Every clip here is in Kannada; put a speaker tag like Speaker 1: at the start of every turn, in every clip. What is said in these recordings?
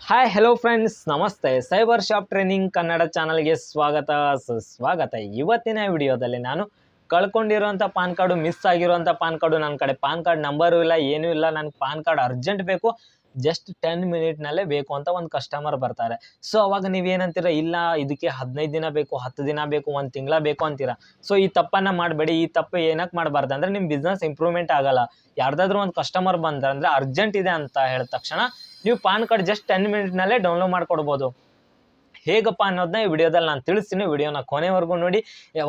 Speaker 1: ಹಾಯ್ ಹಲೋ ಫ್ರೆಂಡ್ಸ್ ನಮಸ್ತೆ. ಸೈಬರ್ ಶಾಪ್ ಟ್ರೈನಿಂಗ್ ಕನ್ನಡ ಚಾನಲ್ಗೆ ಸ್ವಾಗತ. ಸುಸ್ವಾಗತ. ಇವತ್ತಿನ ವಿಡಿಯೋದಲ್ಲಿ ನಾನು ಕಳ್ಕೊಂಡಿರೋಂಥ ಪಾನ್ ಕಾರ್ಡು, ಮಿಸ್ ಆಗಿರೋಂಥ ಪಾನ್ ಕಾರ್ಡು ನನ್ನ ಕಡೆ. ಪಾನ್ ಕಾರ್ಡ್ ನಂಬರು ಇಲ್ಲ, ಏನೂ ಇಲ್ಲ. ನನಗೆ ಪಾನ್ ಕಾರ್ಡ್ ಅರ್ಜೆಂಟ್ ಬೇಕು. ಜಸ್ಟ್ ಟೆನ್ ಮಿನಿಟ್ನಲ್ಲೇ ಬೇಕು ಅಂತ ಒಂದು ಕಸ್ಟಮರ್ ಬರ್ತಾರೆ. ಸೊ, ಅವಾಗ ನೀವೇನಂತೀರ? ಇಲ್ಲ, ಇದಕ್ಕೆ ಹದಿನೈದು ದಿನ ಬೇಕು, ಹತ್ತು ದಿನ ಬೇಕು, ಒಂದು ತಿಂಗಳ ಬೇಕು ಅಂತೀರ? ಸೊ, ಈ ತಪ್ಪನ್ನು ಮಾಡಬೇಡಿ. ಈ ತಪ್ಪು ಏನಕ್ಕೆ ಮಾಡಬಾರ್ದು? ಅಂದರೆ ನಿಮ್ಮ ಬಿಸ್ನೆಸ್ ಇಂಪ್ರೂವ್ಮೆಂಟ್ ಆಗಲ್ಲ. ಯಾರ್ದಾದ್ರೂ ಒಂದು ಕಸ್ಟಮರ್ ಬಂದ್ರೆ ಅಂದರೆ ಅರ್ಜೆಂಟ್ ಇದೆ ಅಂತ ಹೇಳಿದ ತಕ್ಷಣ ನೀವು ಪಾನ್ ಕಾರ್ಡ್ ಜಸ್ಟ್ ಟೆನ್ ಮಿನಿಟ್ನಲ್ಲೇ ಡೌನ್ಲೋಡ್ ಮಾಡ್ಕೊಡ್ಬೋದು. ಹೇಗಪ್ಪ ಅನ್ನೋದನ್ನ ಈ ವಿಡಿಯೋದಲ್ಲಿ ನಾನು ತಿಳಿಸ್ತೀನಿ. ವಿಡಿಯೋನ ಕೊನೆವರೆಗೂ ನೋಡಿ.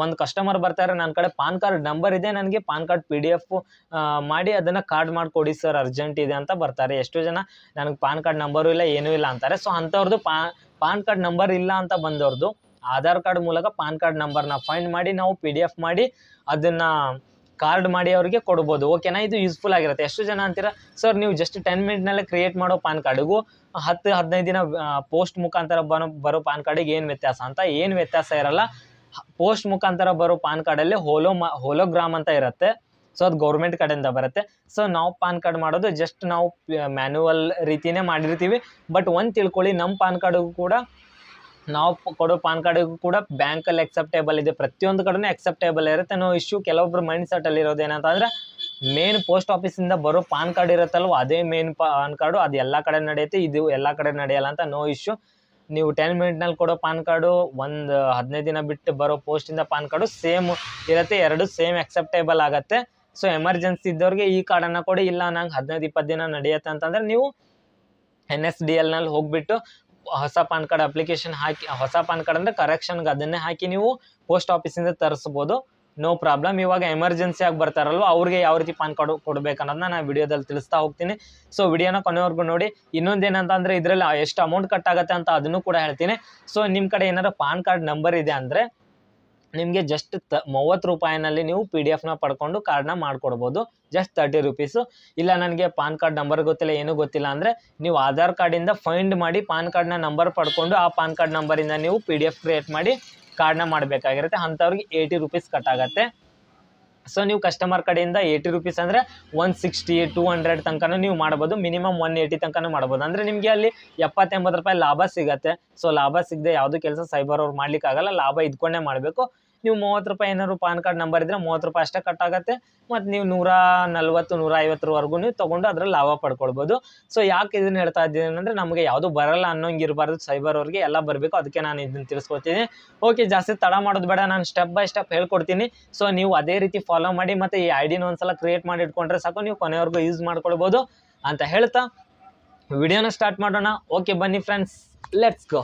Speaker 1: ಒಂದು ಕಸ್ಟಮರ್ ಬರ್ತಾರೆ ನನ್ನ ಕಡೆ ಪಾನ್ ಕಾರ್ಡ್ ನಂಬರ್ ಇದೆ, ನನಗೆ PAN card P D F ಮಾಡಿ ಅದನ್ನು ಕಾರ್ಡ್ ಮಾಡಿಕೊಡಿ ಸರ್ ಅರ್ಜೆಂಟ್ ಇದೆ ಅಂತ ಬರ್ತಾರೆ. ಎಷ್ಟೋ ಜನ ನನಗೆ ಪಾನ್ ಕಾರ್ಡ್ ನಂಬರು ಇಲ್ಲ, ಏನೂ ಇಲ್ಲ ಅಂತಾರೆ. ಸೊ ಅಂಥವ್ರದ್ದು ಪಾ, ಪಾನ್ ಕಾರ್ಡ್ ನಂಬರ್ ಇಲ್ಲ ಅಂತ ಬಂದವ್ರದ್ದು ಆಧಾರ್ ಕಾರ್ಡ್ ಮೂಲಕ ಪಾನ್ ಕಾರ್ಡ್ ನಂಬರ್ನ ಫೈಂಡ್ ಮಾಡಿ, ನಾವು ಪಿ ಡಿ ಎಫ್ ಮಾಡಿ ಅದನ್ನು ಕಾರ್ಡ್ ಮಾಡಿ ಅವರಿಗೆ ಕೊಡ್ಬೋದು. ಓಕೆನಾ ಇದು ಯೂಸ್ಫುಲ್ ಆಗಿರುತ್ತೆ. ಎಷ್ಟು ಜನ ಅಂತೀರ? ಸರ್ ನೀವು ಜಸ್ಟ್ ಟೆನ್ ಮಿನಿಟ್ನಲ್ಲೇ ಕ್ರಿಯೇಟ್ ಮಾಡೋ ಪಾನ್ ಕಾರ್ಡಿಗೂ ಹತ್ತು, ಹದಿನೈದು ದಿನ ಪೋಸ್ಟ್ ಮುಖಾಂತರ ಬರೋ ಬರೋ ಪಾನ್ ಕಾರ್ಡಿಗೆ ಏನು ವ್ಯತ್ಯಾಸ ಅಂತ? ಏನು ವ್ಯತ್ಯಾಸ ಇರಲ್ಲ. ಪೋಸ್ಟ್ ಮುಖಾಂತರ ಬರೋ ಪಾನ್ ಕಾರ್ಡಲ್ಲಿ ಹೋಲೋ ಮಾ ಹೋಲೋಗ್ರಾಮ್ ಅಂತ ಇರುತ್ತೆ. ಸೊ ಅದು ಗೌರ್ಮೆಂಟ್ ಕಡೆಯಿಂದ ಬರುತ್ತೆ. ಸೊ ನಾವು ಪಾನ್ ಕಾರ್ಡ್ ಮಾಡೋದು ಜಸ್ಟ್ ನಾವು ಮ್ಯಾನ್ಯುವಲ್ ರೀತಿಯೇ ಮಾಡಿರ್ತೀವಿ. ಬಟ್ ಒಂದು ತಿಳ್ಕೊಳ್ಳಿ ನಮ್ಮ ಪಾನ್ ಕಾರ್ಡಿಗೂ ಕೂಡ ನಾವು ಕೊಡೋ ಪಾನ್ ಕಾರ್ಡಿಗೂ ಕೂಡ ಬ್ಯಾಂಕಲ್ಲಿ ಎಕ್ಸೆಪ್ಟೇಬಲ್ ಇದೆ. ಪ್ರತಿಯೊಂದು ಕಡೆನೂ ಎಕ್ಸೆಪ್ಟೇಬಲ್ ಇರುತ್ತೆ. ನೋ ಇಶ್ಯೂ ಕೆಲವೊಬ್ಬರು ಮೈಂಡ್ ಸೆಟ್ಟಲ್ಲಿ ಇರೋದು ಏನಂತಂದ್ರೆ ಮೇನ್ ಪೋಸ್ಟ್ ಆಫೀಸಿಂದ ಬರೋ ಪಾನ್ ಕಾರ್ಡ್ ಇರುತ್ತಲ್ವ, ಅದೇ ಮೇನ್ ಪಾನ್ ಕಾರ್ಡು, ಅದು ಎಲ್ಲ ಕಡೆ ನಡೆಯುತ್ತೆ, ಇದು ಎಲ್ಲ ಕಡೆ ನಡೆಯಲ್ಲ ಅಂತ ನೋ ಇಶ್ಯೂ ನೀವು ಟೆನ್ ಮಿನಿಟ್ನಲ್ಲಿ ಕೊಡೋ ಪಾನ್ ಕಾರ್ಡು, ಒಂದು ಹದಿನೈದು ದಿನ ಬಿಟ್ಟು ಬರೋ ಪೋಸ್ಟಿಂದ ಪಾನ್ ಕಾರ್ಡು ಸೇಮ್ ಇರುತ್ತೆ, ಎರಡು ಸೇಮ್ ಅಕ್ಸೆಪ್ಟೇಬಲ್ ಆಗುತ್ತೆ. ಸೊ ಎಮರ್ಜೆನ್ಸಿ ಇದ್ದವ್ರಿಗೆ ಈ ಕಾರ್ಡನ್ನು ಕೊಡಿ, ಇಲ್ಲ ನಂಗೆ ಹದಿನೈದು, ಇಪ್ಪತ್ತು ದಿನ ನಡೆಯುತ್ತೆ ಅಂತಂದ್ರೆ ನೀವು ಎನ್ ಎಸ್ ಡಿ ಎಲ್ನಲ್ಲಿ ಹೋಗ್ಬಿಟ್ಟು ಹೊಸ ಪಾನ್ ಕಾರ್ಡ್ ಅಪ್ಲಿಕೇಶನ್ ಹಾಕಿ, ಹೊಸ ಪಾನ್ ಕಾರ್ಡ್ ಅಂದರೆ ಕರೆಕ್ಷನ್ಗೆ ಅದನ್ನೇ ಹಾಕಿ ನೀವು ಪೋಸ್ಟ್ ಆಫೀಸಿಂದ ತರಿಸ್ಬೋದು. ನೋ ಪ್ರಾಬ್ಲಮ್ ಇವಾಗ ಎಮರ್ಜೆನ್ಸಿ ಆಗಿ ಬರ್ತಾರಲ್ವ, ಅವ್ರಿಗೆ ಯಾವ ರೀತಿ ಪಾನ್ ಕಾರ್ಡ್ ಕೊಡ್ಬೇಕು ಅನ್ನೋದನ್ನ ನಾನು ವಿಡಿಯೋದಲ್ಲಿ ತಿಳಿಸ್ತಾ ಹೋಗ್ತೀನಿ. ಸೊ ವಿಡಿಯೋನ ಕೊನೆವರೆಗೂ ನೋಡಿ. ಇನ್ನೊಂದೇನಂತ ಏನಂತಂದರೆ ಇದರಲ್ಲಿ ಎಷ್ಟು ಅಮೌಂಟ್ ಕಟ್ ಆಗುತ್ತೆ ಅಂತ ಅದನ್ನು ಕೂಡ ಹೇಳ್ತೀನಿ. ಸೊ ನಿಮ್ಮ ಕಡೆ ಏನಾದ್ರು ಪಾನ್ ಕಾರ್ಡ್ ನಂಬರ್ ಇದೆ ಅಂದರೆ ನಿಮಗೆ ಜಸ್ಟ್ ತ ಮೂವತ್ತು ರೂಪಾಯಿನಲ್ಲಿ ನೀವು ಪಿ ಡಿ ಎಫ್ನ ಪಡ್ಕೊಂಡು ಕಾರ್ಡ್ನ ಮಾಡ್ಕೊಡ್ಬೋದು. ಜಸ್ಟ್ ತರ್ಟಿ ರುಪೀಸು ಇಲ್ಲ ನನಗೆ ಪಾನ್ ಕಾರ್ಡ್ ನಂಬರ್ ಗೊತ್ತಿಲ್ಲ, ಏನೂ ಗೊತ್ತಿಲ್ಲ ಅಂದರೆ ನೀವು ಆಧಾರ್ ಕಾರ್ಡಿಂದ ಫೈಂಡ್ ಮಾಡಿ ಪಾನ್ ಕಾರ್ಡ್ನ ನಂಬರ್ ಪಡ್ಕೊಂಡು ಆ ಪಾನ್ ಕಾರ್ಡ್ ನಂಬರಿಂದ ನೀವು ಪಿ ಡಿ ಎಫ್ ಕ್ರಿಯೇಟ್ ಮಾಡಿ ಕಾರ್ಡ್ನ ಮಾಡಬೇಕಾಗಿರುತ್ತೆ. ಅಂಥವ್ರಿಗೆ ಏಯ್ಟಿ ರುಪೀಸ್ ಕಟ್ ಆಗುತ್ತೆ. ಸೊ ನೀವು ಕಸ್ಟಮರ್ ಕಡೆಯಿಂದ ಏಯ್ಟಿ ರುಪೀಸ್ ಅಂದರೆ ಒನ್ ಸಿಕ್ಸ್ಟಿ ಟೂ ಹಂಡ್ರೆಡ್ ತನಕನೂ ನೀವು ಮಾಡ್ಬೋದು. ಮಿನಿಮಮ್ ಒನ್ ಏಯ್ಟಿ ತನಕನೂ ಮಾಡ್ಬೋದು. ಅಂದರೆ ನಿಮಗೆ ಅಲ್ಲಿ ಎಪ್ಪತ್ತೆಂಬತ್ತು ರೂಪಾಯಿ ಲಾಭ ಸಿಗತ್ತೆ. ಸೊ ಲಾಭ ಸಿಗದೆ ಯಾವುದೂ ಕೆಲಸ ಸೈಬರ್ ಅವ್ರು ಮಾಡಲಿಕ್ಕಾಗಲ್ಲ. ಲಾಭ ಇದ್ಕೊಂಡೇ ಮಾಡಬೇಕು. ನೀವು ಮೂವತ್ತು ರೂಪಾಯಿ ಏನಾದ್ರು ಪಾನ್ ಕಾರ್ಡ್ ನಂಬರ್ ಇದ್ರೆ ಮೂವತ್ತು ರೂಪಾಯಿ ಅಷ್ಟೇ ಕಟ್ ಆಗುತ್ತೆ ಮತ್ತು ನೀವು ನೂರ ನಲ್ವತ್ತು, ನೂರ ಐವತ್ತರವರೆಗೂ ನೀವು ತೊಗೊಂಡು ಅದ್ರಲ್ಲಿ ಲಾಭ ಪಡ್ಕೊಳ್ಬೋದು. ಸೊ ಯಾಕೆ ಇದನ್ನು ಹೇಳ್ತಾ ಇದ್ದೀನಿ ಅಂದರೆ ನಮಗೆ ಯಾವುದು ಬರಲ್ಲ ಅನ್ನೋಂಗೆ ಇರಬಾರ್ದು. ಸೈಬರ್ ಅವ್ರಿಗೆ ಎಲ್ಲ ಬರಬೇಕು. ಅದಕ್ಕೆ ನಾನು ಇದನ್ನು ತಿಳಿಸ್ಕೊತೀನಿ. ಓಕೆ ಜಾಸ್ತಿ ತಡ ಮಾಡೋದು ಬೇಡ. ನಾನು ಸ್ಟೆಪ್ ಬೈ ಸ್ಟೆಪ್ ಹೇಳ್ಕೊಡ್ತೀನಿ. ಸೊ ನೀವು ಅದೇ ರೀತಿ ಫಾಲೋ ಮಾಡಿ ಮತ್ತು ಈ ಐಡಿನ ಡಿನ ಒಂದ್ಸಲ ಕ್ರಿಯೇಟ್ ಮಾಡಿ ಇಟ್ಕೊಂಡ್ರೆ ಸಾಕು. ನೀವು ಕೊನೆವರೆಗೂ ಯೂಸ್ ಮಾಡ್ಕೊಳ್ಬೋದು ಅಂತ ಹೇಳ್ತಾ. ವಿಡಿಯೋನ ಸ್ಟಾರ್ಟ್ ಮಾಡೋಣ. ಓಕೆ ಬನ್ನಿ ಫ್ರೆಂಡ್ಸ್ ಲೆಟ್ಸ್ ಗೋ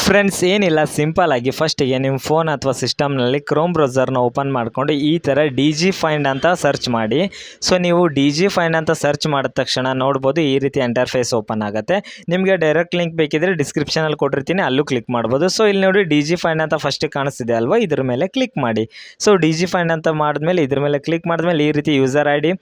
Speaker 1: ಫ್ರೆಂಡ್ಸ್ ಏನಿಲ್ಲ ಸಿಂಪಲ್ ಆಗಿ ಫಸ್ಟಿಗೆ ನಿಮ್ಮ ಫೋನ್ ಅಥವಾ ಸಿಸ್ಟಮ್ನಲ್ಲಿ ಕ್ರೋಮ್ ಬ್ರೌಸರ್ನ ಓಪನ್ ಮಾಡಿಕೊಂಡು ಈ ಥರ ಡಿ ಜಿ ಫೈಂಡ್ ಅಂತ ಸರ್ಚ್ ಮಾಡಿ. ಸೊ ನೀವು ಡಿ ಜಿ ಫೈಂಡ್ ಅಂತ ಸರ್ಚ್ ಮಾಡಿದ ತಕ್ಷಣ ನೋಡ್ಬೋದು ಈ ರೀತಿ ಎಂಟರ್ಫೇಸ್ ಓಪನ್ ಆಗುತ್ತೆ. ನಿಮಗೆ ಡೈರೆಕ್ಟ್ ಲಿಂಕ್ ಬೇಕಿದ್ರೆ ಡಿಸ್ಕ್ರಿಪ್ಷನಲ್ಲಿ ಕೊಟ್ಟಿರ್ತೀನಿ, ಅಲ್ಲೂ ಕ್ಲಿಕ್ ಮಾಡ್ಬೋದು. ಸೊ ಇಲ್ಲಿ ನೋಡಿ ಡಿ ಜಿ ಫೈಂಡ್ ಅಂತ ಫಸ್ಟಿಗೆ ಕಾಣಿಸ್ತಿದೆ ಅಲ್ವಾ? ಇದ್ರ ಮೇಲೆ ಕ್ಲಿಕ್ ಮಾಡಿ. ಸೊ ಡಿ ಜಿ ಫೈಂಡ್ ಅಂತ ಮಾಡಿದ್ಮೇಲೆ ಇದ್ರ ಮೇಲೆ ಕ್ಲಿಕ್ ಮಾಡಿದ್ಮೇಲೆ ಈ ರೀತಿ ಯೂಸರ್ ಐ ಡಿ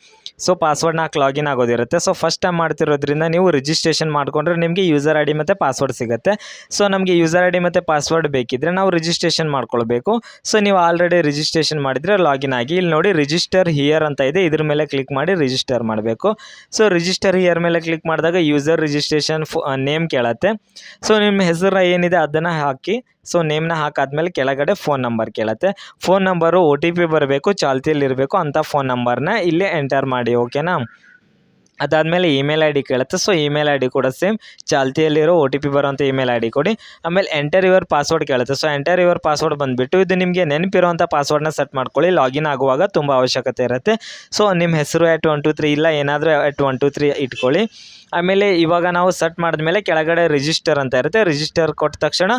Speaker 1: ಸೊ ಪಾಸ್ವರ್ಡ್ನ ಹಾಕಿ ಲಾಗಿನ್ ಆಗೋದಿರುತ್ತೆ. ಸೊ ಫಸ್ಟ್ ಟೈಮ್ ಮಾಡ್ತಿರೋದ್ರಿಂದ ನೀವು ರಿಜಿಸ್ಟ್ರೇಷನ್ ಮಾಡ್ಕೊಂಡ್ರೆ ನಿಮಗೆ ಯೂಸರ್ ಐ ಡಿ ಮತ್ತು ಪಾಸ್ವರ್ಡ್ ಸಿಗುತ್ತೆ. ಸೊ ನಮಗೆ ಯೂಸರ್ ಐ ಡಿ ಮತ್ತು ಪಾಸ್ವರ್ಡ್ ಬೇಕಿದ್ರೆ ನಾವು ರಿಜಿಸ್ಟ್ರೇಷನ್ ಮಾಡ್ಕೊಳ್ಬೇಕು. ಸೊ ನೀವು ಆಲ್ರೆಡಿ ರಿಜಿಸ್ಟ್ರೇಷನ್ ಮಾಡಿದರೆ ಲಾಗಿನ್ ಆಗಿ. ಇಲ್ಲಿ ನೋಡಿ ರಿಜಿಸ್ಟರ್ ಹಿಯರ್ ಅಂತ ಇದೆ. ಇದ್ರ ಮೇಲೆ ಕ್ಲಿಕ್ ಮಾಡಿ ರಿಜಿಸ್ಟರ್ ಮಾಡಬೇಕು. ಸೊ ರಿಜಿಸ್ಟರ್ ಹಿಯರ್ ಮೇಲೆ ಕ್ಲಿಕ್ ಮಾಡಿದಾಗ ಯೂಸರ್ ರಿಜಿಸ್ಟ್ರೇಷನ್ ನೇಮ್ ಕೇಳತ್ತೆ. ಸೊ ನಿಮ್ಮ ಹೆಸರು ಏನಿದೆ ಅದನ್ನು ಹಾಕಿ. ಸೊ ನೇಮ್ನ ಹಾಕಾದ್ಮೇಲೆ ಕೆಳಗಡೆ phone number ಕೇಳತ್ತೆ. Phone number O T P ಬರಬೇಕು, ಚಾಲ್ತಿಯಲ್ಲಿರಬೇಕು ಅಂಥ ಫೋನ್ ನಂಬರ್ನ ಇಲ್ಲೇ ಎಂಟರ್ ಮಾಡಿ ಓಕೆನಾ ಅದಾದಮೇಲೆ ಇಮೇಲ್ ಐ ಡಿ ಕೇಳುತ್ತೆ. ಸೊ ಇಮೇಲ್ ಐ ಡಿ ಕೂಡ ಸೇಮ್ ಚಾಲ್ತಿಯಲ್ಲಿರೋ ಒ ಟಿ ಪಿ ಬರೋಂಥ ಇಮೇಲ್ ಐ ಡಿ ಕೊಡಿ. ಆಮೇಲೆ ಎಂಟರ್ ಯುವರ್ ಪಾಸ್ವರ್ಡ್ ಕೇಳುತ್ತೆ. ಸೊ ಎಂಟರ್ ಯುವರ್ ಪಾಸ್ವರ್ಡ್ ಬಂದುಬಿಟ್ಟು ಇದು ನಿಮಗೆ ನೆನಪಿರುವಂಥ ಪಾಸ್ವರ್ಡ್ನ ಸೆಟ್ ಮಾಡ್ಕೊಳ್ಳಿ. ಲಾಗಿನ್ ಆಗುವಾಗ ತುಂಬ ಅವಶ್ಯಕತೆ ಇರುತ್ತೆ. ಸೊ ನಿಮ್ಮ ಹೆಸರು ಎಟ್ ಒನ್ ಟು ತ್ರೀ ಇಲ್ಲ ಏನಾದರೂ ಆ್ಯಟ್ ಒನ್ ಟು ತ್ರೀ ಇಟ್ಕೊಳ್ಳಿ. ಆಮೇಲೆ ಇವಾಗ ನಾವು ಸೆಟ್ ಮಾಡಿದ್ಮೇಲೆ ಕೆಳಗಡೆ ರಿಜಿಸ್ಟರ್ ಅಂತ ಇರುತ್ತೆ. ರಿಜಿಸ್ಟರ್ ಕೊಟ್ಟ ತಕ್ಷಣ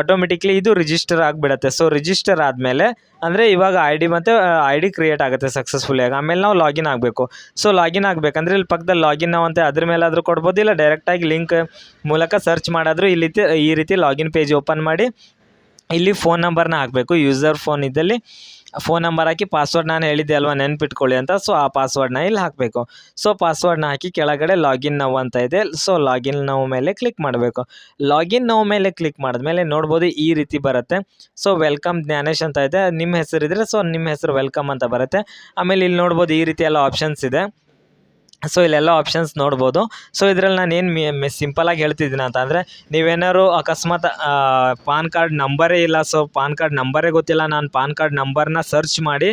Speaker 1: ಆಟೋಮೆಟಿಕ್ಲಿ ಇದು ರಿಜಿಸ್ಟರ್ ಆಗಿಬಿಡತ್ತೆ. ಸೊ ರಿಜಿಸ್ಟರ್ ಆದಮೇಲೆ ಅಂದರೆ ಇವಾಗ ಐ ಡಿ ಮತ್ತು ಐ ಡಿ ಕ್ರಿಯೇಟ್ ಆಗುತ್ತೆ ಸಕ್ಸಸ್ಫುಲ್ಲಾಗಿ ಆಮೇಲೆ ನಾವು ಲಾಗಿನ್ ಆಗಬೇಕು. ಸೊ ಲಾಗಿನ್ ಆಗಬೇಕಂದ್ರೆ ಇಲ್ಲಿ ಪಕ್ಕದಲ್ಲಿ ಲಾಗಿನ್ ನಾವು ಅಂತ ಅದ್ರ ಮೇಲಾದರೂ ಕೊಡ್ಬೋದು, ಇಲ್ಲ ಡೈರೆಕ್ಟಾಗಿ ಲಿಂಕ್ ಮೂಲಕ ಸರ್ಚ್ ಮಾಡಾದರೂ ಇಲ್ಲಿ ಈ ರೀತಿ ಲಾಗಿನ್ ಪೇಜ್ ಓಪನ್ ಮಾಡಿ ಇಲ್ಲಿ ಫೋನ್ ನಂಬರ್ನ ಹಾಕಬೇಕು. ಯೂಸರ್ ಫೋನ್ ಇದ್ದಲ್ಲಿ. ಫೋನ್ ನಂಬರ್ ಹಾಕಿ ಪಾಸ್ವರ್ಡ್ ನಾನು ಹೇಳಿದ್ದೆ ಅಲ್ವಾ, ನೆನ್ಪಿಟ್ಕೊಳ್ಳಿ ಅಂತ. ಸೊ ಆ ಪಾಸ್ವರ್ಡ್ನ ಇಲ್ಲಿ ಹಾಕಬೇಕು. ಸೊ ಪಾಸ್ವರ್ಡ್ನ ಹಾಕಿ ಕೆಳಗಡೆ ಲಾಗಿನ್ ನಾವು ಅಂತ ಇದೆ. ಸೊ ಲಾಗಿನ್ ನಾವು ಮೇಲೆ ಕ್ಲಿಕ್ ಮಾಡಬೇಕು. ಲಾಗಿನ್ ನಾವು ಮೇಲೆ ಕ್ಲಿಕ್ ಮಾಡಿದ್ಮೇಲೆ ನೋಡ್ಬೋದು ಈ ರೀತಿ ಬರುತ್ತೆ. ಸೊ ವೆಲ್ಕಮ್ ಜ್ಞಾನೇಶ್ ಅಂತ ಇದೆ. ನಿಮ್ಮ ಹೆಸರಿದ್ರೆ ಸೊ ನಿಮ್ಮ ಹೆಸರು ವೆಲ್ಕಮ್ ಅಂತ ಬರುತ್ತೆ. ಆಮೇಲೆ ಇಲ್ಲಿ ನೋಡ್ಬೋದು ಈ ರೀತಿ ಎಲ್ಲ ಆಪ್ಷನ್ಸ್ ಇದೆ. ಸೊ ಇಲ್ಲೆಲ್ಲ ಆಪ್ಷನ್ಸ್ ನೋಡ್ಬೋದು. ಸೊ ಇದ್ರಲ್ಲಿ ನಾನು ಏನು ಸಿಂಪಲಾಗಿ ಹೇಳ್ತಿದ್ದೀನಿ ಅಂತ ಅಂದರೆ, ನೀವೇನಾದ್ರು ಅಕಸ್ಮಾತ್ ಪಾನ್ ಕಾರ್ಡ್ ನಂಬರೇ ಇಲ್ಲ. ಸೊ ಪಾನ್ ಕಾರ್ಡ್ ನಂಬರೇ ಗೊತ್ತಿಲ್ಲ. ನಾನು ಪಾನ್ ಕಾರ್ಡ್ ನಂಬರ್ನ ಸರ್ಚ್ ಮಾಡಿ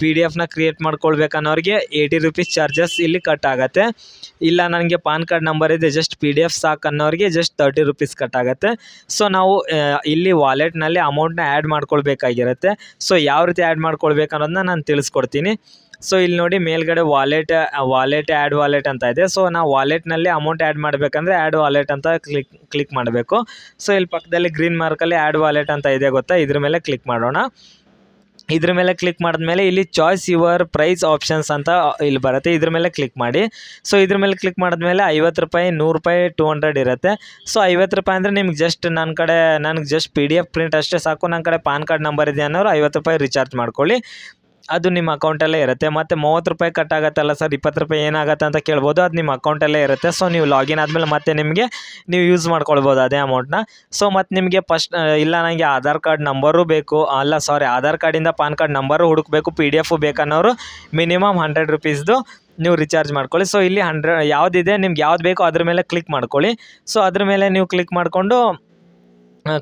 Speaker 1: ಪಿ ಡಿ ಎಫ್ನ ಕ್ರಿಯೇಟ್ ಮಾಡ್ಕೊಳ್ಬೇಕನ್ನೋರಿಗೆ ಏಯ್ಟಿ ರುಪೀಸ್ ಚಾರ್ಜಸ್ ಇಲ್ಲಿ ಕಟ್ ಆಗುತ್ತೆ. ಇಲ್ಲ ನನಗೆ ಪಾನ್ ಕಾರ್ಡ್ ನಂಬರ್ ಇದೆ ಜಸ್ಟ್ ಪಿ ಡಿ ಎಫ್ ಸಾಕು ಅನ್ನೋರಿಗೆ ಜಸ್ಟ್ ತರ್ಟಿ ರುಪೀಸ್ ಕಟ್ ಆಗುತ್ತೆ. ಸೊ ನಾವು ಇಲ್ಲಿ ವಾಲೆಟ್ನಲ್ಲಿ ಅಮೌಂಟ್ನ ಆ್ಯಡ್ ಮಾಡ್ಕೊಳ್ಬೇಕಾಗಿರುತ್ತೆ. ಸೊ ಯಾವ ರೀತಿ ಆ್ಯಡ್ ಮಾಡ್ಕೊಳ್ಬೇಕು ಅನ್ನೋದನ್ನ ನಾನು ತಿಳಿಸ್ಕೊಡ್ತೀನಿ. ಸೊ ಇಲ್ಲಿ ನೋಡಿ ಮೇಲ್ಗಡೆ ವಾಲೆಟ್ ವಾಲೆಟ್ ಆ್ಯಡ್ ವಾಲೆಟ್ ಅಂತ ಇದೆ. ಸೊ ನಾವು ವಾಲೆಟ್ನಲ್ಲಿ ಅಮೌಂಟ್ ಆ್ಯಡ್ ಮಾಡಬೇಕಂದ್ರೆ ಆ್ಯಡ್ ವಾಲೆಟ್ ಅಂತ ಕ್ಲಿಕ್ ಕ್ಲಿಕ್ ಮಾಡಬೇಕು. ಸೊ ಇಲ್ಲಿ ಪಕ್ಕದಲ್ಲಿ ಗ್ರೀನ್ ಮಾರ್ಕಲ್ಲಿ ಆ್ಯಡ್ ವಾಲೆಟ್ ಅಂತ ಇದೆ ಗೊತ್ತಾ? ಇದ್ರ ಮೇಲೆ ಕ್ಲಿಕ್ ಮಾಡೋಣ. ಇದ್ರ ಮೇಲೆ ಕ್ಲಿಕ್ ಮಾಡಿದ್ಮೇಲೆ ಇಲ್ಲಿ ಚಾಯ್ಸ್ ಯುವರ್ ಪ್ರೈಸ್ ಆಪ್ಷನ್ಸ್ ಅಂತ ಇಲ್ಲಿ ಬರುತ್ತೆ. ಇದ್ರ ಮೇಲೆ ಕ್ಲಿಕ್ ಮಾಡಿ. ಸೊ ಇದ್ರ ಮೇಲೆ ಕ್ಲಿಕ್ ಮಾಡಿದ್ಮೇಲೆ ಐವತ್ತು ರೂಪಾಯಿ, ನೂರು ರೂಪಾಯಿ ಟೂ ಹಂಡ್ರೆಡ್ ಇರುತ್ತೆ. ಸೊ ಐವತ್ತು ರೂಪಾಯಿ ಅಂದರೆ ನಿಮ್ಗೆ ಜಸ್ಟ್ ನನ್ನ ಕಡೆ, ನನಗೆ just P D F print ಅಷ್ಟೇ ಸಾಕು. ನನ್ನ ಕಡೆ ಪಾನ್ ಕಾರ್ಡ್ ನಂಬರ್ ಇದೆ ಅನ್ನೋರು ಐವತ್ತು ರೂಪಾಯಿ ರಿಚಾರ್ಜ್ ಮಾಡ್ಕೊಳ್ಳಿ. ಅದು ನಿಮ್ಮ ಅಕೌಂಟಲ್ಲೇ ಇರುತ್ತೆ. ಮತ್ತು ಮೂವತ್ತು ರೂಪಾಯಿ ಕಟ್ ಆಗುತ್ತಲ್ಲ ಸರ್? ಇಪ್ಪತ್ತು ರೂಪಾಯಿ ಏನಾಗುತ್ತೆ ಅಂತ ಕೇಳ್ಬೋದು. ಅದು ನಿಮ್ಮ ಅಕೌಂಟಲ್ಲೇ ಇರುತ್ತೆ. ಸೊ ನೀವು ಲಾಗಿನ್ ಆದಮೇಲೆ ಮತ್ತೆ ನಿಮಗೆ ನೀವು ಯೂಸ್ ಮಾಡ್ಕೊಳ್ಬೋದು ಅದೇ ಅಮೌಂಟ್ನ ಸೊ ಮತ್ತು ನಿಮಗೆ ಫಸ್ಟ್ ಇಲ್ಲ ನನಗೆ ಆಧಾರ್ ಕಾರ್ಡ್ ನಂಬರು ಬೇಕು. ಅಲ್ಲ ಸಾರಿ ಆಧಾರ್ ಕಾರ್ಡಿಂದ ಪಾನ್ ಕಾರ್ಡ್ ನಂಬರು ಹುಡುಕಬೇಕು. ಪಿ ಡಿ ಎಫು ಬೇಕನ್ನೋರು ಮಿನಿಮಮ್ ಹಂಡ್ರೆಡ್ ರುಪೀಸ್ದು ನೀವು ರಿಚಾರ್ಜ್ ಮಾಡ್ಕೊಳ್ಳಿ. ಸೊ ಇಲ್ಲಿ ಹಂಡ್ರೆ ಯಾವುದಿದೆ, ನಿಮ್ಗೆ ಯಾವ್ದು ಬೇಕೋ ಅದ್ರ ಮೇಲೆ ಕ್ಲಿಕ್ ಮಾಡ್ಕೊಳ್ಳಿ. ಸೊ ಅದ್ರ ಮೇಲೆ ನೀವು ಕ್ಲಿಕ್ ಮಾಡಿಕೊಂಡು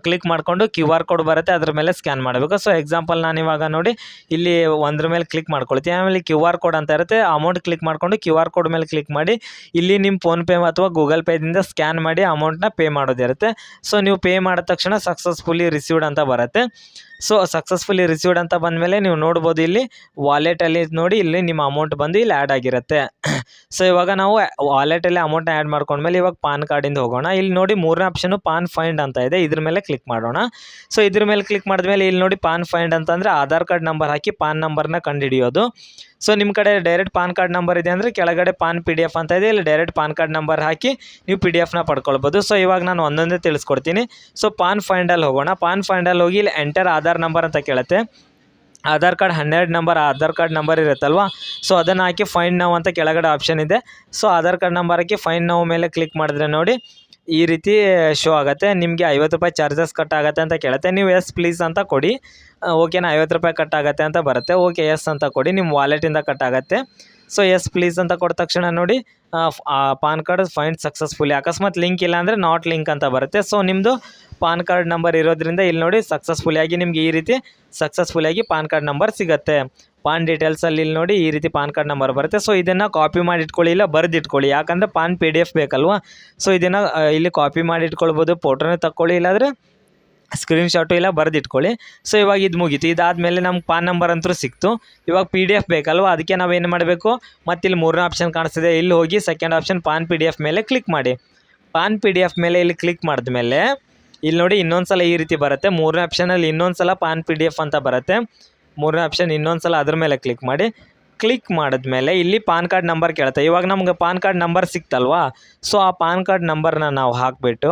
Speaker 1: ಕ್ಲಿಕ್ ಮಾಡಿಕೊಂಡು ಕ್ಯೂ ಆರ್ ಕೋಡ್ ಬರುತ್ತೆ, ಅದ್ರ ಮೇಲೆ ಸ್ಕ್ಯಾನ್ ಮಾಡಬೇಕು. ಸೊ ಎಕ್ಸಾಂಪಲ್ ನಾನು ಇವಾಗ ನೋಡಿ, ಇಲ್ಲಿ ಒಂದ್ರ ಮೇಲೆ ಕ್ಲಿಕ್ ಮಾಡ್ಕೊಳ್ತೀನಿ. ಆಮೇಲೆ ಕ್ಯೂ ಆರ್ ಕೋಡ್ ಅಂತ ಇರುತ್ತೆ ಅಮೌಂಟ್ ಕ್ಲಿಕ್ ಮಾಡಿಕೊಂಡು ಕ್ಯೂ ಆರ್ ಕೋಡ್ ಮೇಲೆ ಕ್ಲಿಕ್ ಮಾಡಿ, ಇಲ್ಲಿ ನಿಮ್ಮ ಫೋನ್ಪೇ ಅಥವಾ ಗೂಗಲ್ ಪೇದಿಂದ ಸ್ಕ್ಯಾನ್ ಮಾಡಿ ಅಮೌಂಟ್ನ ಪೇ ಮಾಡೋದಿರುತ್ತೆ. ಸೊ ನೀವು ಪೇ ಮಾಡಿದ ತಕ್ಷಣ ಸಕ್ಸಸ್ಫುಲಿ ರಿಸೀವ್ಡ್ ಅಂತ ಬರುತ್ತೆ. ಸೊ ಸಕ್ಸಸ್ಫುಲಿ ರಿಸೀವ್ಡ್ ಅಂತ ಬಂದಮೇಲೆ ನೀವು ನೋಡ್ಬೋದು ಇಲ್ಲಿ ವಾಲೆಟಲ್ಲಿ ನೋಡಿ ಇಲ್ಲಿ ನಿಮ್ಮ ಅಮೌಂಟ್ ಬಂದು ಇಲ್ಲಿ ಆ್ಯಡ್ ಆಗಿರುತ್ತೆ. ಸೊ ಇವಾಗ ನಾವು ವಾಲೆಟಲ್ಲಿ ಅಮೌಂಟ್ನ ಆ್ಯಡ್ ಮಾಡ್ಕೊಂಡ್ಮೇಲೆ ಇವಾಗ ಪಾನ್ ಕಾರ್ಡಿಂದ ಹೋಗೋಣ. ಇಲ್ಲಿ ನೋಡಿ ಮೂರನೇ ಆಪ್ಷನು ಪಾನ್ ಫೈಂಡ್ ಅಂತ ಇದೆ. ಇದ್ರ ಮೇಲೆ ಕ್ಲಿಕ್ ಮಾಡೋಣ. ಸೊ ಇದ್ರ ಮೇಲೆ ಕ್ಲಿಕ್ ಮಾಡಿದ್ಮೇಲೆ ಇಲ್ಲಿ ನೋಡಿ ಪಾನ್ ಫೈಂಡ್ ಅಂತಂದರೆ ಆಧಾರ್ ಕಾರ್ಡ್ ನಂಬರ್ ಹಾಕಿ ಪಾನ್ ನಂಬರ್ನ ಕಂಡುಹಿಡಿಯೋದು. ಸೊ ನಿಮ್ಮ ಕಡೆ ಡೈರೆಕ್ಟ್ ಪಾನ್ ಕಾರ್ಡ್ ನಂಬರ್ ಇದೆ ಅಂದರೆ ಕೆಳಗಡೆ ಪಾನ್ ಪಿ ಡಿ ಎಫ್ ಅಂತ ಇದೆ. ಇಲ್ಲಿ ಡೈರೆಕ್ಟ್ ಪಾನ್ ಕಾರ್ಡ್ ನಂಬರ್ ಹಾಕಿ ನೀವು ಪಿ ಡಿ ಎಫ್ನ ಪಡ್ಕೊಳ್ಬೋದು. ಸೊ ಇವಾಗ ನಾನು ಒಂದೊಂದೇ ತಿಳಿಸ್ಕೊಡ್ತೀನಿ. ಸೊ ಪಾನ್ ಫೈಂಡಲ್ಲಿ ಹೋಗೋಣ. ಪಾನ್ ಫೈಂಡಲ್ಲಿ ಹೋಗಿ ಇಲ್ಲಿ ಎಂಟರ್ ಆಧಾರ್ ನಂಬರ್ ಅಂತ ಕೇಳುತ್ತೆ. ಆಧಾರ್ ಕಾರ್ಡ್ ಹನ್ನೆರಡು ನಂಬರ್ ಆಧಾರ್ ಕಾರ್ಡ್ ನಂಬರ್ ಇರುತ್ತಲ್ವ? ಸೊ ಅದನ್ನು ಹಾಕಿ ಫೈಂಡ್ ನಾವು ಅಂತ ಕೆಳಗಡೆ ಆಪ್ಷನ್ ಇದೆ. ಸೊ ಆಧಾರ್ ಕಾರ್ಡ್ ನಂಬರ್ ಹಾಕಿ ಫೈಂಡ್ ನಾವು ಮೇಲೆ ಕ್ಲಿಕ್ ಮಾಡಿದ್ರೆ ನೋಡಿ. ಈ ರೀತಿ ಶೋ ಆಗುತ್ತೆ. ನಿಮಗೆ ಐವತ್ತು ರೂಪಾಯಿ ಚಾರ್ಜಸ್ ಕಟ್ ಆಗುತ್ತೆ ಅಂತ ಕೇಳುತ್ತೆ. ನೀವು ಎಸ್ ಪ್ಲೀಸ್ ಅಂತ ಕೊಡಿ. ಓಕೆನಾ ಐವತ್ತು ರೂಪಾಯಿ ಕಟ್ ಆಗುತ್ತೆ ಅಂತ ಬರುತ್ತೆ. ಓಕೆ ಎಸ್ ಅಂತ ಕೊಡಿ. ನಿಮ್ಮ ವಾಲೆಟಿಂದ ಕಟ್ ಆಗುತ್ತೆ. ಸೊ ಎಸ್ ಪ್ಲೀಸ್ ಅಂತ ಕೊಟ್ಟ ತಕ್ಷಣ ನೋಡಿ ಪಾನ್ ಕಾರ್ಡ್ ಫೈಂಡ್ ಸಕ್ಸಸ್ಫುಲಿ ಅಕಸ್ಮಾತ್ ಲಿಂಕ್ ಇಲ್ಲ ಅಂದರೆ ನಾಟ್ ಲಿಂಕ್ ಅಂತ ಬರುತ್ತೆ. ಸೊ ನಿಮ್ಮದು ಪಾನ್ ಕಾರ್ಡ್ ನಂಬರ್ ಇರೋದ್ರಿಂದ ಇಲ್ಲಿ ನೋಡಿ ಸಕ್ಸಸ್ಫುಲಿಯಾಗಿ ನಿಮಗೆ ಈ ರೀತಿ ಸಕ್ಸಸ್ಫುಲಿಯಾಗಿ ಪಾನ್ ಕಾರ್ಡ್ ನಂಬರ್ ಸಿಗುತ್ತೆ. ಪಾನ್ ಡೀಟೇಲ್ಸಲ್ಲಿ ಇಲ್ಲಿ ನೋಡಿ ಈ ರೀತಿ ಪಾನ್ ಕಾರ್ಡ್ ನಂಬರ್ ಬರುತ್ತೆ. ಸೊ ಇದನ್ನು ಕಾಪಿ ಮಾಡಿ ಇಟ್ಕೊಳ್ಳಿ ಇಲ್ಲ ಬರೆದಿಟ್ಕೊಳ್ಳಿ. ಯಾಕಂದರೆ ಪಾನ್ ಪಿ ಡಿ ಎಫ್ ಬೇಕಲ್ವಾ? ಸೊ ಇದನ್ನು ಇಲ್ಲಿ ಕಾಪಿ ಮಾಡಿ ಇಟ್ಕೊಳ್ಬೋದು. ಫೋಟೋನೇ ತಕ್ಕೊಳ್ಳಿ ಸ್ಕ್ರೀನ್ ಸ್ಕ್ರೀನ್ಶಾಟು ಇಲ್ಲ, ಬರೆದಿಟ್ಕೊಳ್ಳಿ. ಸೊ ಇವಾಗ ಇದು ಮುಗೀತು. ಇದಾದಮೇಲೆ ನಮ್ಗೆ ಪಾನ್ ನಂಬರ್ ಅಂತೂ ಸಿಕ್ತು. ಇವಾಗ ಪಿ ಡಿ ಎಫ್ ಬೇಕಲ್ವ? ಅದಕ್ಕೆ ನಾವೇನು ಮಾಡಬೇಕು? ಮತ್ತು ಇಲ್ಲಿ ಮೂರನೇ ಆಪ್ಷನ್ ಕಾಣಿಸ್ತಿದೆ. ಇಲ್ಲಿ ಹೋಗಿ second option PAN P D F ಮೇಲೆ ಕ್ಲಿಕ್ ಮಾಡಿ. ಪಾನ್ ಪಿ ಡಿ ಎಫ್ ಮೇಲೆ ಇಲ್ಲಿ ಕ್ಲಿಕ್ ಮಾಡಿದ್ಮೇಲೆ, ಇಲ್ಲಿ ನೋಡಿ ಇನ್ನೊಂದು ಸಲ ಈ ರೀತಿ ಬರುತ್ತೆ. ಮೂರನೇ ಆಪ್ಷನಲ್ಲಿ ಇನ್ನೊಂದು ಸಲ ಪಾನ್ ಪಿ ಡಿ ಎಫ್ ಅಂತ ಬರುತ್ತೆ. ಮೂರನೇ ಆಪ್ಷನ್ ಇನ್ನೊಂದು ಸಲ ಅದ್ರ ಮೇಲೆ ಕ್ಲಿಕ್ ಮಾಡಿ ಕ್ಲಿಕ್ ಮಾಡಿದ್ಮೇಲೆ ಇಲ್ಲಿ ಪಾನ್ ಕಾರ್ಡ್ ನಂಬರ್ ಕೇಳುತ್ತೆ. ಇವಾಗ ನಮ್ಗೆ ಪಾನ್ ಕಾರ್ಡ್ ನಂಬರ್ ಸಿಕ್ತಲ್ವಾ? ಸೊ ಆ ಪಾನ್ ಕಾರ್ಡ್ ನಂಬರ್ನ ನಾವು ಹಾಕಿಬಿಟ್ಟು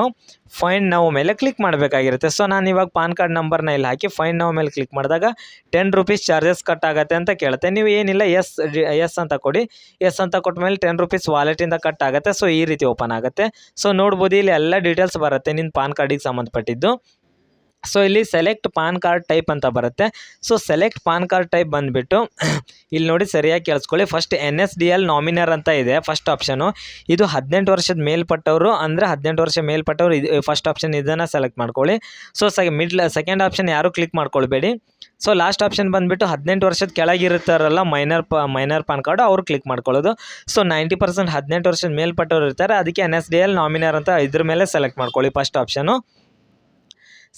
Speaker 1: ಫೈಂಡ್ ನಾವು ಮೇಲೆ ಕ್ಲಿಕ್ ಮಾಡಬೇಕಾಗಿರುತ್ತೆ. ಸೊ ನಾನು ಇವಾಗ ಪಾನ್ ಕಾರ್ಡ್ ನಂಬರ್ನ ಇಲ್ಲಿ ಹಾಕಿ ಫೈಂಡ್ ನಾವು ಮೇಲೆ ಕ್ಲಿಕ್ ಮಾಡಿದಾಗ ಟೆನ್ ರುಪೀಸ್ ಚಾರ್ಜಸ್ ಕಟ್ ಆಗುತ್ತೆ ಅಂತ ಕೇಳುತ್ತೆ. ನೀವು ಏನಿಲ್ಲ ಎಸ್ ಎಸ್ ಅಂತ ಕೊಡಿ. ಎಸ್ ಅಂತ ಕೊಟ್ಟ ಮೇಲೆ ಟೆನ್ ರುಪೀಸ್ ವಾಲೆಟಿಂದ ಕಟ್ ಆಗುತ್ತೆ. ಸೊ ಈ ರೀತಿ ಓಪನ್ ಆಗುತ್ತೆ. ಸೊ ನೋಡ್ಬೋದು, ಇಲ್ಲಿ ಎಲ್ಲ ಡೀಟೇಲ್ಸ್ ಬರುತ್ತೆ ನಿನ್ನ ಪಾನ್ ಕಾರ್ಡಿಗೆ ಸಂಬಂಧಪಟ್ಟಿದ್ದು. ಸೊ ಇಲ್ಲಿ ಸೆಲೆಕ್ಟ್ ಪಾನ್ ಕಾರ್ಡ್ ಟೈಪ್ ಅಂತ ಬರುತ್ತೆ. So select PAN card type ಬಂದುಬಿಟ್ಟು, ಇಲ್ಲಿ ನೋಡಿ ಸರಿಯಾಗಿ ಕೇಳಿಸ್ಕೊಳ್ಳಿ. First N S D L non minor ಅಂತ ಇದೆ ಫಸ್ಟ್ ಆಪ್ಷನು ಇದು ಹದಿನೆಂಟು ವರ್ಷದ ಮೇಲ್ಪಟ್ಟವರು, ಅಂದರೆ ಹದಿನೆಂಟು ವರ್ಷ ಮೇಲ್ಪಟ್ಟವರು ಇದು ಫಸ್ಟ್ ಆಪ್ಷನ್ ಇದನ್ನು ಸೆಲೆಕ್ಟ್ ಮಾಡ್ಕೊಳ್ಳಿ. ಸೊ ಸೆ ಮಿಡ್ಲ್ ಸೆಕೆಂಡ್ ಆಪ್ಷನ್ ಯಾರೂ ಕ್ಲಿಕ್ ಮಾಡ್ಕೊಳ್ಬೇಡಿ. ಸೊ ಲಾಸ್ಟ್ ಆಪ್ಷನ್ ಬಂದುಬಿಟ್ಟು ಹದಿನೆಂಟು ವರ್ಷದ ಕೆಳಗಿರ್ತಾರಲ್ಲ ಮೈನರ್ ಪ ಮೈನರ್ ಪಾನ್ ಕಾರ್ಡು ಅವ್ರು ಕ್ಲಿಕ್ ಮಾಡ್ಕೊಳ್ಳೋದು. ಸೊ ನೈಂಟಿ ಪರ್ಸೆಂಟ್ ಹದಿನೆಂಟು ವರ್ಷದ ಮೇಲ್ಪಟ್ಟವರು ಇರ್ತಾರೆ, ಅದಕ್ಕೆ ಎನ್ ಎಸ್ ಡಿ ಎಲ್ ನಾಮಿನರ್ ಅಂತ ಇದ್ರ ಮೇಲೆ ಸೆಲೆಕ್ಟ್ ಮಾಡ್ಕೊಳ್ಳಿ ಫಸ್ಟ್ ಆಪ್ಷನು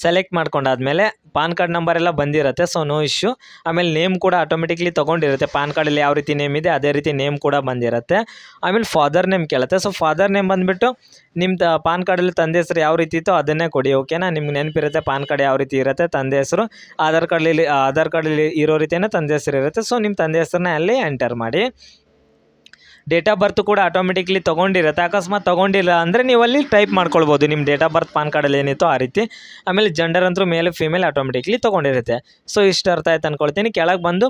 Speaker 1: ಸೆಲೆಕ್ಟ್ ಮಾಡ್ಕೊಂಡಾದ್ಮೇಲೆ ಪಾನ್ ಕಾರ್ಡ್ ನಂಬರ್ ಎಲ್ಲ ಬಂದಿರುತ್ತೆ ಸೊ ನೋ ಇಶ್ಯೂ ಆಮೇಲೆ ನೇಮ್ ಕೂಡ ಆಟೋಮೆಟಿಕ್ಲಿ ತೊಗೊಂಡಿರುತ್ತೆ. ಪಾನ್ ಕಾರ್ಡಲ್ಲಿ ಯಾವ ರೀತಿ ನೇಮ್ ಇದೆ, ಅದೇ ರೀತಿ ನೇಮ್ ಕೂಡ ಬಂದಿರುತ್ತೆ. ಆಮೇಲೆ ಫಾದರ್ ನೇಮ್ ಕೇಳುತ್ತೆ. ಸೊ ಫಾದರ್ ನೇಮ್ ಬಂದುಬಿಟ್ಟು ನಿಮ್ಮ ಪಾನ್ ಕಾರ್ಡಲ್ಲಿ ತಂದೆ ಹೆಸರು ಯಾವ ರೀತಿ ಇತ್ತೋ ಅದನ್ನೇ ಕೊಡಿ ಓಕೆನಾ ನಿಮ್ಗೆ ನೆನಪಿರುತ್ತೆ ಪಾನ್ ಕಾರ್ಡ್ ಯಾವ ರೀತಿ ಇರುತ್ತೆ, ತಂದೆ ಹೆಸರು. ಆಧಾರ್ ಕಾರ್ಡಲ್ಲಿ ಆಧಾರ್ ಕಾರ್ಡಲ್ಲಿ ಇರೋ ರೀತಿಯೇ ತಂದೆ ಹೆಸರು ಇರುತ್ತೆ. ಸೊ ನಿಮ್ಮ ತಂದೆ ಹೆಸರನ್ನ ಅಲ್ಲಿ ಎಂಟರ್ ಮಾಡಿ. ಡೇಟ್ ಆಫ್ ಬರ್ತ್ ಕೂಡ ಆಟೋಮೆಟಿಕ್ಲಿ ತೊಗೊಂಡಿರುತ್ತೆ. ಅಕಸ್ಮಾತ್ ತೊಗೊಂಡಿಲ್ಲ ಅಂದರೆ ನೀವು ಅಲ್ಲಿ ಟೈಪ್ ಮಾಡ್ಕೊಳ್ಬೋದು ನಿಮ್ಮ ಡೇಟ್ ಆಫ್ ಬರ್ತ್ ಪಾನ್ ಕಾರ್ಡಲ್ಲಿ ಏನಿತ್ತು ಆ ರೀತಿ. ಆಮೇಲೆ ಜೆಂಡರ್ ಅಂತೂ ಮೇಲೆ ಫಿಮೇಲ್ ಆಟೋಮೆಟಿಕ್ಲಿ ತೊಗೊಂಡಿರುತ್ತೆ. ಸೊ ಇಷ್ಟು ಅರ್ಥ ಆಯ್ತು ಅಂದ್ಕೊಳ್ತೀನಿ ಕೆಳಗೆ ಬಂದು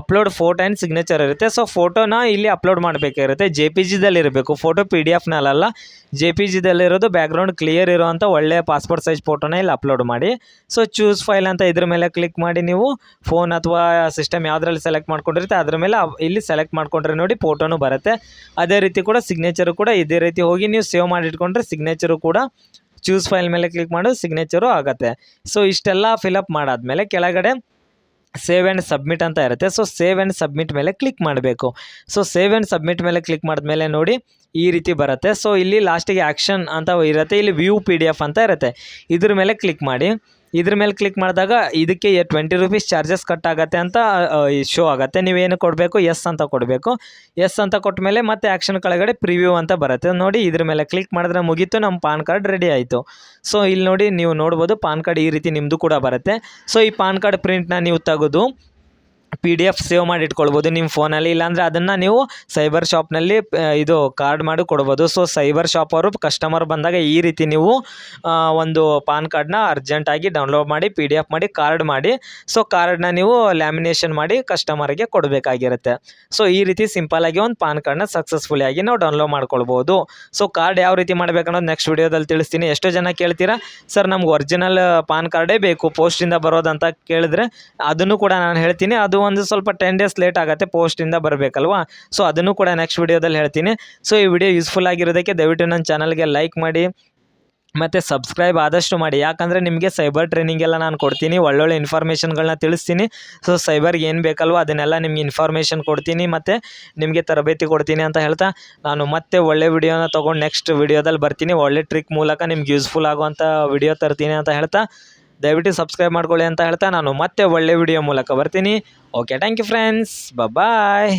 Speaker 1: ಅಪ್ಲೋಡ್ ಫೋಟೋ ಆ್ಯಂಡ್ ಸಿಗ್ನೇಚರ್ ಇರುತ್ತೆ. ಸೊ ಫೋಟೋನ ಇಲ್ಲಿ ಅಪ್ಲೋಡ್ ಮಾಡಬೇಕಿರುತ್ತೆ ಜೆ ಪಿ ಜಿದಲ್ಲಿ ಇರಬೇಕು ಫೋಟೋ ಪಿ ಡಿ ಎಫ್ನಲ್ಲ ಜೆ ಪಿ ಜಿದಲ್ಲಿರೋದು ಬ್ಯಾಕ್ಗ್ರೌಂಡ್ ಕ್ಲಿಯರ್ ಇರುವಂಥ ಒಳ್ಳೆಯ ಪಾಸ್ಪೋರ್ಟ್ ಸೈಜ್ ಫೋಟೋನ ಇಲ್ಲಿ ಅಪ್ಲೋಡ್ ಮಾಡಿ. ಸೊ ಚೂಸ್ ಫೈಲ್ ಅಂತ ಇದ್ರ ಮೇಲೆ ಕ್ಲಿಕ್ ಮಾಡಿ ನೀವು. ಫೋನ್ ಅಥವಾ ಸಿಸ್ಟಮ್ ಯಾವುದ್ರಲ್ಲಿ ಸೆಲೆಕ್ಟ್ ಮಾಡ್ಕೊಂಡಿರುತ್ತೆ, ಅದ್ರ ಮೇಲೆ ಇಲ್ಲಿ ಸೆಲೆಕ್ಟ್ ಮಾಡ್ಕೊಂಡ್ರೆ ನೋಡಿ ಫೋಟೋನು ಬರುತ್ತೆ. ಅದೇ ರೀತಿ ಕೂಡ ಸಿಗ್ನೇಚರು ಕೂಡ ಇದೇ ರೀತಿ ಹೋಗಿ ನೀವು ಸೇವ್ ಮಾಡಿಟ್ಕೊಂಡ್ರೆ ಸಿಗ್ನೇಚರು ಕೂಡ ಚೂಸ್ ಫೈಲ್ ಮೇಲೆ ಕ್ಲಿಕ್ ಮಾಡೋದು ಸಿಗ್ನೇಚರು ಆಗುತ್ತೆ. ಸೊ ಇಷ್ಟೆಲ್ಲ ಫಿಲಪ್ ಮಾಡಾದ್ಮೇಲೆ ಕೆಳಗಡೆ ಸೇವ್ ಆ್ಯಂಡ್ ಸಬ್ಮಿಟ್ ಅಂತ ಇರುತ್ತೆ. ಸೊ ಸೇವ್ ಆ್ಯಂಡ್ ಸಬ್ಮಿಟ್ ಮೇಲೆ ಕ್ಲಿಕ್ ಮಾಡಬೇಕು. ಸೊ ಸೇವ್ ಆ್ಯಂಡ್ ಸಬ್ಮಿಟ್ ಮೇಲೆ ಕ್ಲಿಕ್ ಮಾಡಿದ್ಮೇಲೆ ನೋಡಿ ಈ ರೀತಿ ಬರುತ್ತೆ. ಸೊ ಇಲ್ಲಿ ಲಾಸ್ಟಿಗೆ ಆ್ಯಕ್ಷನ್ ಅಂತ ಇರುತ್ತೆ. ಇಲ್ಲಿ ವ್ಯೂ ಪಿ ಅಂತ ಇರುತ್ತೆ. ಇದ್ರ ಮೇಲೆ ಕ್ಲಿಕ್ ಮಾಡಿ. ಇದ್ರ ಮೇಲೆ ಕ್ಲಿಕ್ ಮಾಡಿದಾಗ ಇದಕ್ಕೆ ಟ್ವೆಂಟಿ ರುಪೀಸ್ ಚಾರ್ಜಸ್ ಕಟ್ ಆಗುತ್ತೆ ಅಂತ ಶೋ ಆಗುತ್ತೆ. ನೀವೇನು ಕೊಡಬೇಕು? ಎಸ್ ಅಂತ ಕೊಡಬೇಕು. ಎಸ್ ಅಂತ ಕೊಟ್ಟ ಮೇಲೆ ಮತ್ತೆ ಆ್ಯಕ್ಷನ್ ಕೆಳಗಡೆ ಪ್ರಿವ್ಯೂ ಅಂತ ಬರುತ್ತೆ. ನೋಡಿ, ಇದ್ರ ಮೇಲೆ ಕ್ಲಿಕ್ ಮಾಡಿದ್ರೆ ಮುಗೀತು. ನಮ್ಮ ಪಾನ್ ಕಾರ್ಡ್ ರೆಡಿ ಆಯಿತು. ಸೊ ಇಲ್ಲಿ ನೋಡಿ ನೀವು ನೋಡ್ಬೋದು, ಪಾನ್ ಕಾರ್ಡ್ ಈ ರೀತಿ ನಿಮ್ಮದು ಕೂಡ ಬರುತ್ತೆ. ಸೊ ಈ ಪಾನ್ ಕಾರ್ಡ್ ಪ್ರಿಂಟ್ನ ನೀವು ತೆಗೆದು ಪಿ ಡಿ ಎಫ್ ಸೇವ್ ಮಾಡಿ ಇಟ್ಕೊಳ್ಬೋದು ನಿಮ್ಮ ಫೋನಲ್ಲಿ, ಇಲ್ಲಾಂದರೆ ಅದನ್ನು ನೀವು ಸೈಬರ್ ಶಾಪ್ನಲ್ಲಿ ಇದು ಕಾರ್ಡ್ ಮಾಡಿ ಕೊಡ್ಬೋದು. ಸೊ ಸೈಬರ್ ಶಾಪ್ ಅವರು ಕಸ್ಟಮರ್ ಬಂದಾಗ ಈ ರೀತಿ ನೀವು ಒಂದು ಪಾನ್ ಕಾರ್ಡ್ನ ಅರ್ಜೆಂಟಾಗಿ ಡೌನ್ಲೋಡ್ ಮಾಡಿ ಪಿ ಡಿ ಎಫ್ ಮಾಡಿ ಕಾರ್ಡ್ ಮಾಡಿ ಸೊ ಕಾರ್ಡ್ನ ನೀವು ಲ್ಯಾಮಿನೇಷನ್ ಮಾಡಿ ಕಸ್ಟಮರ್ಗೆ ಕೊಡಬೇಕಾಗಿರುತ್ತೆ. ಸೊ ಈ ರೀತಿ ಸಿಂಪಲಾಗಿ ಒಂದು ಪಾನ್ ಕಾರ್ಡ್ನ ಸಕ್ಸಸ್ಫುಲಿ ಆಗಿ ನಾವು ಡೌನ್ಲೋಡ್ ಮಾಡ್ಕೊಳ್ಬೋದು. ಸೊ ಕಾರ್ಡ್ ಯಾವ ರೀತಿ ಮಾಡಬೇಕನ್ನೋದು ನೆಕ್ಸ್ಟ್ ವಿಡಿಯೋದಲ್ಲಿ ತಿಳಿಸ್ತೀನಿ. ಎಷ್ಟೋ ಜನ ಕೇಳ್ತೀರಾ, ಸರ್, ನಮ್ಗೆ ಒರಿಜಿನಲ್ ಪಾನ್ ಕಾರ್ಡೇ ಬೇಕು ಪೋಸ್ಟಿಂದ ಬರೋದಂತ ಕೇಳಿದ್ರೆ ಅದನ್ನು ಕೂಡ ನಾನು ಹೇಳ್ತೀನಿ. ಅದು ಒಂದು ಸ್ವಲ್ಪ ಟೆನ್ ಡೇಸ್ ಲೇಟ್ ಆಗುತ್ತೆ ಪೋಸ್ಟಿಂದ ಬರಬೇಕಲ್ವಾ? ಸೊ ಅದನ್ನು ಕೂಡ ನೆಕ್ಸ್ಟ್ ವಿಡಿಯೋದಲ್ಲಿ ಹೇಳ್ತೀನಿ. ಸೊ ಈ ವಿಡಿಯೋ ಯೂಸ್ಫುಲ್ ಆಗಿರೋದಕ್ಕೆ ದಯವಿಟ್ಟು ನನ್ನ ಚಾನಲ್ಗೆ ಲೈಕ್ ಮಾಡಿ, ಮತ್ತು ಸಬ್ಸ್ಕ್ರೈಬ್ ಆದಷ್ಟು ಮಾಡಿ. ಯಾಕಂದರೆ ನಿಮಗೆ ಸೈಬರ್ ಟ್ರೈನಿಂಗ್ ಎಲ್ಲ ನಾನು ಕೊಡ್ತೀನಿ, ಒಳ್ಳೊಳ್ಳೆ ಇನ್ಫಾರ್ಮೇಷನ್ಗಳನ್ನ ತಿಳಿಸ್ತೀನಿ. ಸೊ ಸೈಬರ್ಗೆ ಏನು ಬೇಕಲ್ವೋ ಅದನ್ನೆಲ್ಲ ನಿಮ್ಗೆ ಇನ್ಫಾರ್ಮೇಷನ್ ಕೊಡ್ತೀನಿ, ಮತ್ತು ನಿಮಗೆ ತರಬೇತಿ ಕೊಡ್ತೀನಿ ಅಂತ ಹೇಳ್ತಾ ನಾನು ಮತ್ತೆ ಒಳ್ಳೆ ವಿಡಿಯೋನ ತೊಗೊಂಡು ನೆಕ್ಸ್ಟ್ ವಿಡಿಯೋದಲ್ಲಿ ಬರ್ತೀನಿ. ಒಳ್ಳೆ ಟ್ರಿಕ್ ಮೂಲಕ ನಿಮ್ಗೆ ಯೂಸ್ಫುಲ್ ಆಗುವಂಥ ವಿಡಿಯೋ ತರ್ತೀನಿ ಅಂತ ಹೇಳ್ತಾ ದಯವಿಟ್ಟು ಸಬ್ಸ್ಕ್ರೈಬ್ ಮಾಡ್ಕೊಳ್ಳಿ ಅಂತ ಹೇಳ್ತಾ ನಾನು ಮತ್ತೆ ಒಳ್ಳೆ ವಿಡಿಯೋ ಮೂಲಕ ಬರ್ತೀನಿ. Okay thank you friends bye